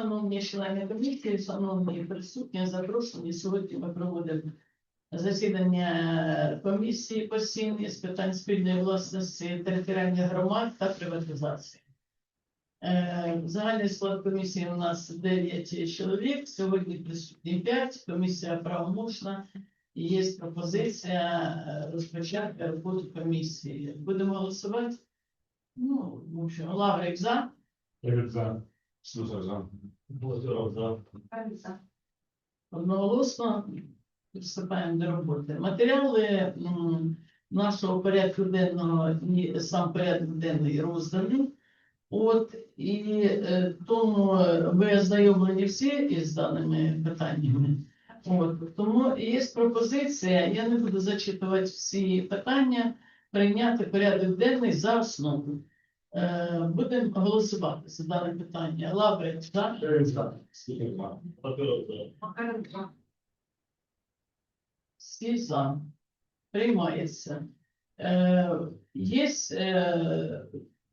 Шановні члени комісії, шановні присутні, запрошені. Сьогодні ми проводимо засідання комісії постійної з питань спільної власності територіальних громад та приватизації. Е, Загальний склад комісії у нас 9 чоловік. Сьогодні присутні 5. Комісія правомочна. Є пропозиція е, розпочати роботу комісії. Будемо голосувати. Ну, в общем, Лаврик за. Як за. За. За. Одноголосно приступаємо до роботи. Матеріали м, нашого порядку денного і сам порядок денний розданий. От і е, тому ви ознайомлені всі із даними питаннями. От тому є пропозиція. Я не буду зачитувати всі питання, прийняти порядок денний за основу. Е, будемо голосувати за дане питання. Лаврик, за. Макаров. Всі за. Приймається. Е, є е,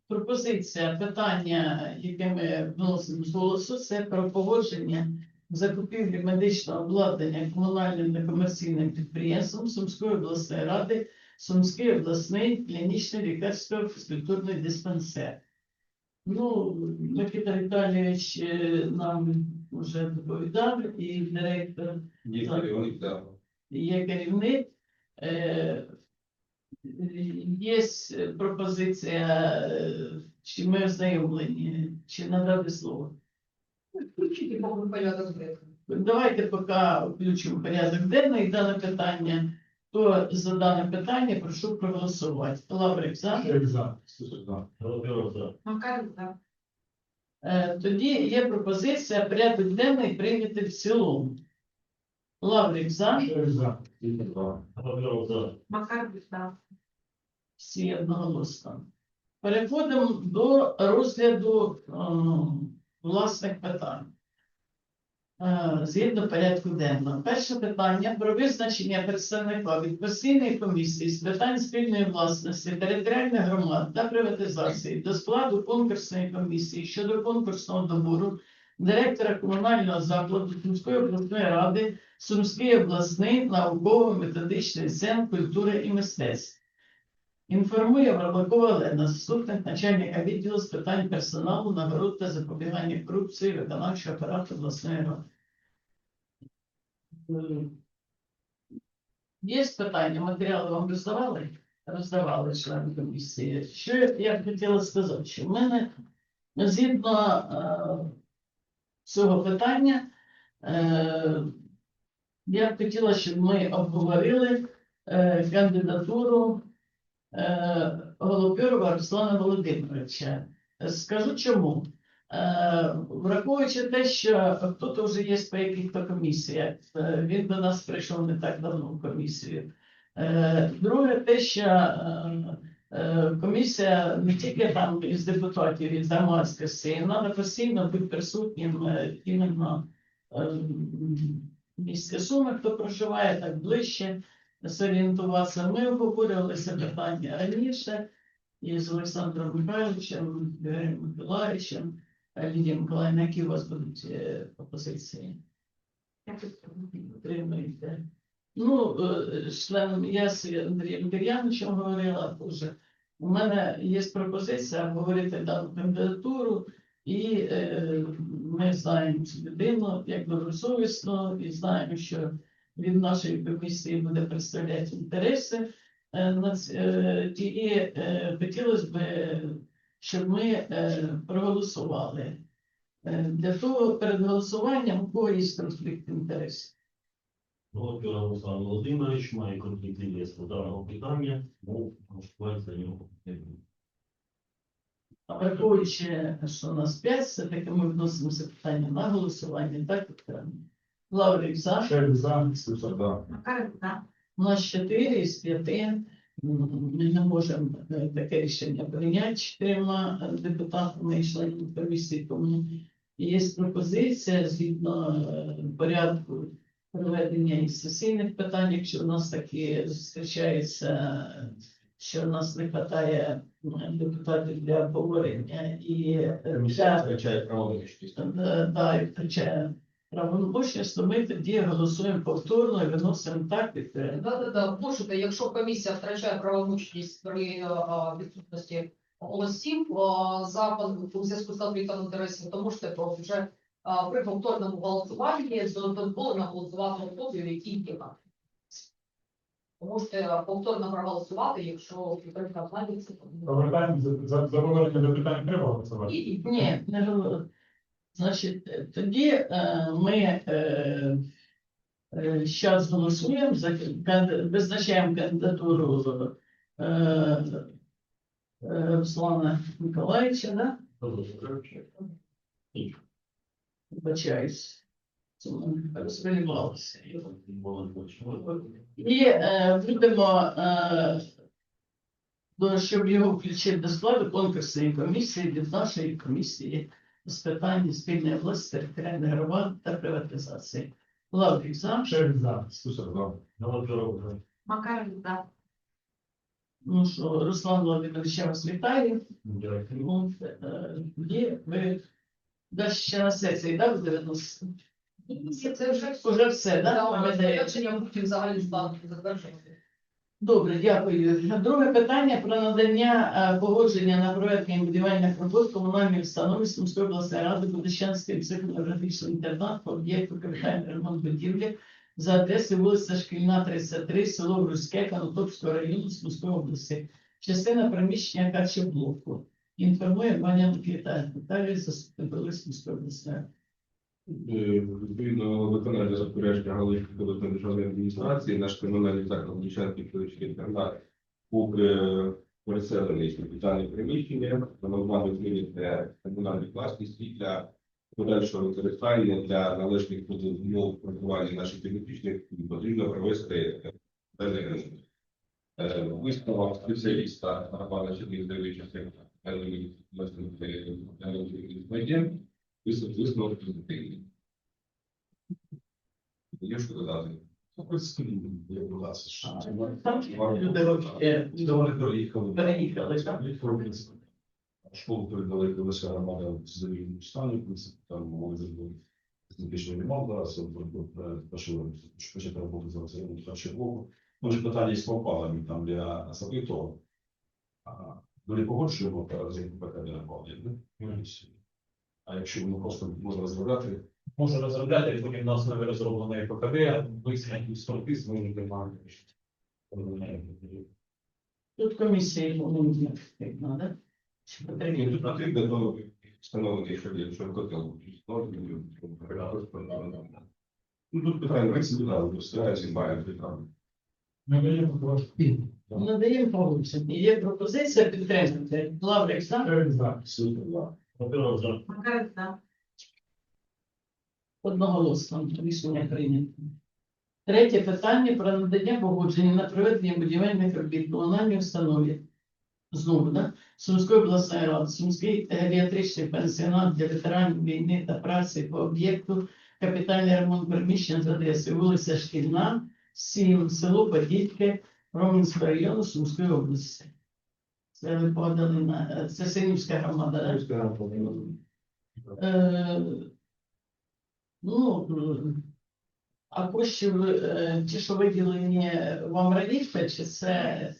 пропозиція питання, яке ми вносимо з голосу, це про погодження закупівлі медичного обладнання комунальним некомерційним підприємством Сумської обласної ради, Сумський обласний клінічний лікарсько-фізкультурний диспансер. Ну, Микита Віталійович е, нам вже доповідав, і директор Ні, керівник дав. є керівник. Е, Є пропозиція, чи ми ознайомлені, чи надати слово. Включите повний порядок денний. Давайте поки включимо порядок денний дане питання. Хто за дане питання, прошу проголосувати. Лаврик за. Як за. Слухай за. Макаров за. Е, Тоді є пропозиція порядок денний прийняти в цілому. Лаврик за. Як за. Скільки за. Макаров за. Всі одноголосно. Переходимо до розгляду е, власних питань. Е, Згідно порядку денного. Перше питання про визначення представника від постійної комісії з питань спільної власності, територіальних громад та приватизації до складу конкурсної комісії щодо конкурсного добору директора комунального закладу Сумської обласної ради Сумський обласний науково-методичний центр культури і мистецтв. Інформує Варлакова Олена, заступник начальника відділу з питань персоналу, нагород та запобігання корупції виконавчого апарату обласної ради. Є питання, матеріали вам роздавали? Роздавали члени комісії. Що я- б хотіла сказати, що в мене згідно е, цього питання, е, я б хотіла, щоб ми обговорили е, кандидатуру е, Голопюрова Руслана Володимировича. Скажу чому. Е, Враховуючи те, що хто-то вже є по яких-то комісіях, е, він до нас прийшов не так давно в комісію. Е, Друге, те, що е, е, комісія не тільки там із депутатів, із громадськості, треба постійно бути присутнім е, іменно е, в місті Суми, хто проживає так ближче зорієнтуватися. Ми обговорювали це питання раніше із Олександром Михайловичем, Ігорем Миколаївичем, Лідією Миколаївною, які у вас будуть е, пропозиції. Підтримуєте. Ну, е, з членом я з Андрієм Кир'яновичем говорила вже. У мене є пропозиція обговорити дану кандидатуру, і е, ми знаємо цю людину як добросовісно, і знаємо, що від нашої комісії буде представляти інтереси. Е, е, І е, хотілося б, щоб ми проголосували. Для того перед голосуванням у кого є конфлікт інтересів. Володимир Руслан Володимирович має конфлікт інтересів даного питання, за нього. А Враховуючи, що у нас 5, все-таки ми вносимо це питання на голосування, так окремо. Лаврик за. Як за. Макаров за. У нас 4 із 5. Ми не можемо е, таке рішення прийняти чотирма е, депутатами і членами комісії, тому є пропозиція згідно е, порядку проведення і сесійних питань, якщо у нас такі зустрічаються що в нас не вистачає депутатів для обговорення і е, Комісія для. Е, да, і втрачає правомочність, то ми тоді голосуємо повторно і виносимо так е, Да, да, да. Якщо комісія втрачає правомочність при е, відсутності голосів за у зв'язку з конфліктом інтересів, то можете про вже а, при повторному голосуванні дозволено голосувати особі, які є. Можете повторно проголосувати, якщо підтримка знайдеться. Повертаємо за, за, за повернення до питань треба голосувати. Ні, не говорю. Значить, е, тоді е, ми е, е, зараз голосуємо за визначаємо кандидатуру Руслана Миколаївича, да? Вибачаюсь. І е, будемо, е, до- щоб його включити до складу конкурсної комісії від нашої комісії з питань спільної області, територіальної громади та приватизації. Лаврик за. Шерсть за. Стусар, да. Новоперов за. Макаров за. Ну що, Руслан Володимирович, я вас вітаю. Дякую. Ну, е, Тоді ви да, ще на сесії, да, буде виносити? Це вже Уже все, да? Да, Пам'ятаєте? Рішення взагалі стати затверджувати. Добре, дякую. Друге питання про надання е, погодження на проведення будівельних робот комунальної установи Сумської обласної ради Будищанський психоневрологічний інтернат по об'єкту капітальний ремонт будівлі за адресою вулиця Шкільна, 33, село Грузьке, Канатопського району Сумської області. Частина приміщення Качеблоку. Інформує Ваня Микита Віталій, заступник Сумської обласної. Е, Відповідно, виконання розпорядження Галицької обласної державної адміністрації, наш комунальний заклад Лучанський педагогічний інтернат був е, переселений капітальних приміщення, воно змінити комунальну власність і для подальшого використання для належних умов проживання наших підопічних потрібно провести е. Е, Висновок спеціаліста Романа Чернігівича Медіа Висновок висновок позитивний. Є що додати? Переїхали, так? Школу передали лише громада в задовільному стані, в принципі, там може бути збільшення ремонт, зараз почати роботу зараз ремонт першого блоку. Може питання з попалами там для особистого. Долі погоджуємо зараз як ПКД наповнення. А якщо ми просто можна розробляти, Можна розробляти, і потім на основі розробленої ПКД, висновки строки зможемо приймати. Тут комісії ну, як надо. Чи Ні, потрібно? тут потрібно встановити, що якщо котел встановлений, Ну, тут питання, як це буде, достається, має питання. Ми даємо кошти. Надаємо погодження. Є пропозиція підтримати. Лаврик за. Шерсть за. Новоперов за. Макаров за. Одноголосно рішення прийнято. Третє питання про надання погодження на проведення будівельних робіт комунальній установі. Знову, да? Сумської обласної ради, Сумський геріатричний пенсіонат для ветеранів війни та праці по об'єкту капітальний ремонт приміщень з адресою вулиця Шкільна, 7, село Подільке, Романського району Сумської області. Це ви подали на це Синівська громада. Е, Ну, е, а коштів, е, ті, що виділені вам раніше, чи це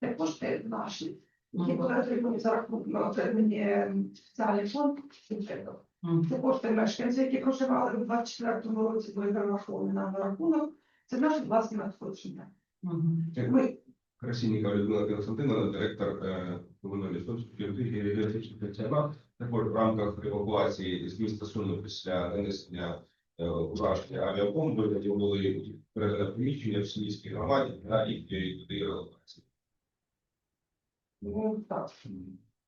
Це кошти наші, які ну, були отримані за рахунок спеціальний фонд бюджету. Це кошти мешканців, які проживали у 24-му році, були перераховані на рахунок. Це наші власні надходження. Ми Красильникова Людмила Константиновна, директор е, комунальної географічних пенсіонат. Також в рамках евакуації з міста Суми після нанесення е, ураження авіабомби, де були передане приміщення в Сумській громаді на їх туди релокації. ну.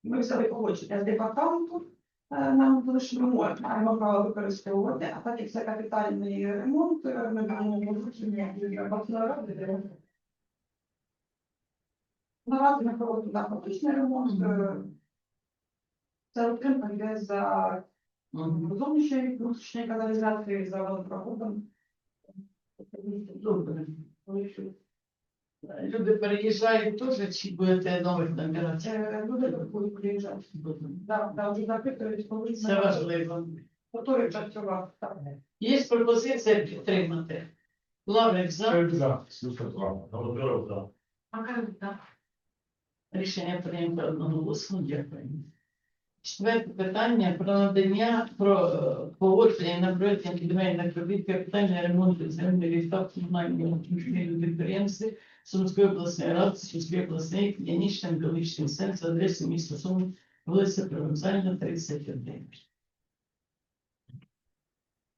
Ми взяли погодження з департаменту. е, Нам було що ми маємо право використовувати, а так як це капітальний ремонт, ми маємо погодження обласної ради. Наразі ми проводимо на фактичний ремонт. е, Це отримка йде за зовнішньої внутрішньої каналізації, за водопроводом. Добре. Люди переїжджають теж, чи будете нових набирати? Це люди будуть приїжджати. Да, да, вже запитують, коли Це важливо. Готові працювати. так. Є пропозиція підтримати. Лаврик за. Шериф за. Слухай, два. Голодьов за. Макаров за. Рішення прийнято одноголосно. Дякую. Четверте питання про надання про е, погодження на проєктні підведення робіт капітальний ремонт земельних ліфтів комунального підприємстві Сумської обласної ради, Сумської обласної клінічної онкологічний центр за міста Сум, вулиця Провокзальна, 31.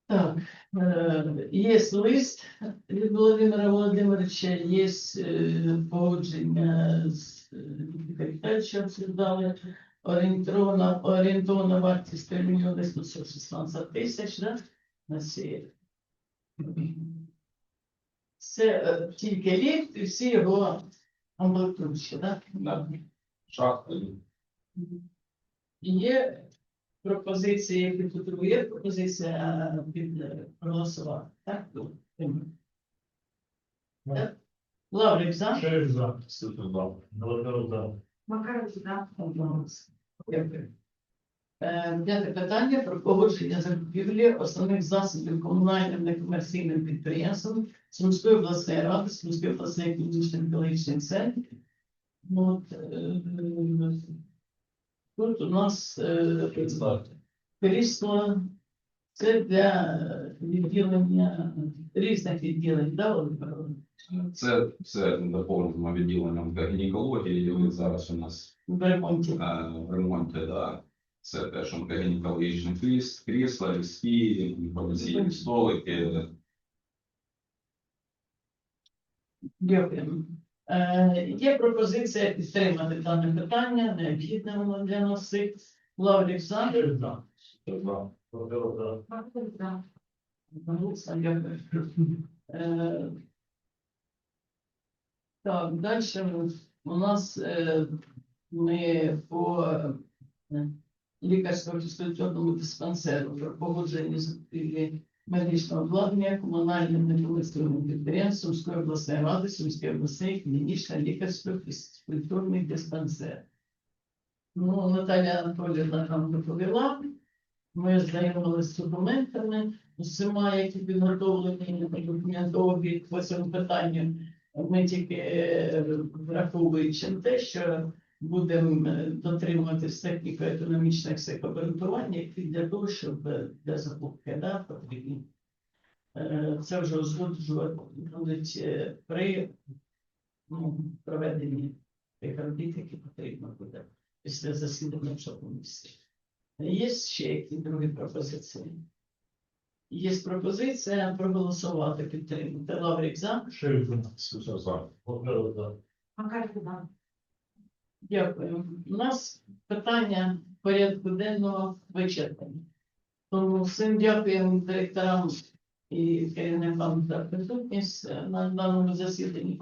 Так, е, є лист від Володимира Володимировича, є е, погодження з е, що обсуждали, орієнтована, орієнтована вартість 3 мільйони 716 тисяч, да? на сі. Це е, тільки ліфт і всі його? Да. Шахти. Є пропозиції, які тут є пропозиція е, під е, проголосувати. Так? Так? Лаврик за. Шериф за. Слухай, два. Голодьов за. Макаров за. Дякую. Е, П'яте питання про погодження закупівлі основних засобів комунальним некомерційним підприємством Сумської обласної ради, Сумської обласної клінічної онкологічний центр. Ну, От, е, Тут у нас е, крісло, це для відділення різних відділень, да, Володимир Володимирович? Це, це доповнено відділенням гінекології, і зараз у нас в ремонті. е, в ремонті, да. Це теж онкогінекологічний кріс, крісла, ліски, інформаційні столики. Дякуємо. Е, Є пропозиція підтримати дане питання, необхідне воно для нас всіх. За. Макаров за. Так, далі у нас е, ми по е, лікарсько-фізкультурному диспансеру про погодження закупівлі медичного обладнання комунальним некомерційним підприємством Сумської обласної ради, Сумської обласної клінічна лікарсько-фізкультурний диспансер. Ну, Наталя Анатоліївна нам доповіла. Ми знайомилися з документами, всіма, які підготовлені по цьому питанню. Ми тільки е, враховуючи те, що будемо е, дотримуватись техніко-економічних психоборотування, які для того, щоб е, для закупки да, потрібні. Це вже узгоджувати при ну, проведенні тих робіт, які потрібно буде після засідання в комісії. Є ще які другі пропозиції? Є пропозиція проголосувати, підтримати. Лаврик за. Дякую. У нас питання порядку денного вичерпані. Тому всім дякуємо директорам і керівникам за присутність на даному засіданні.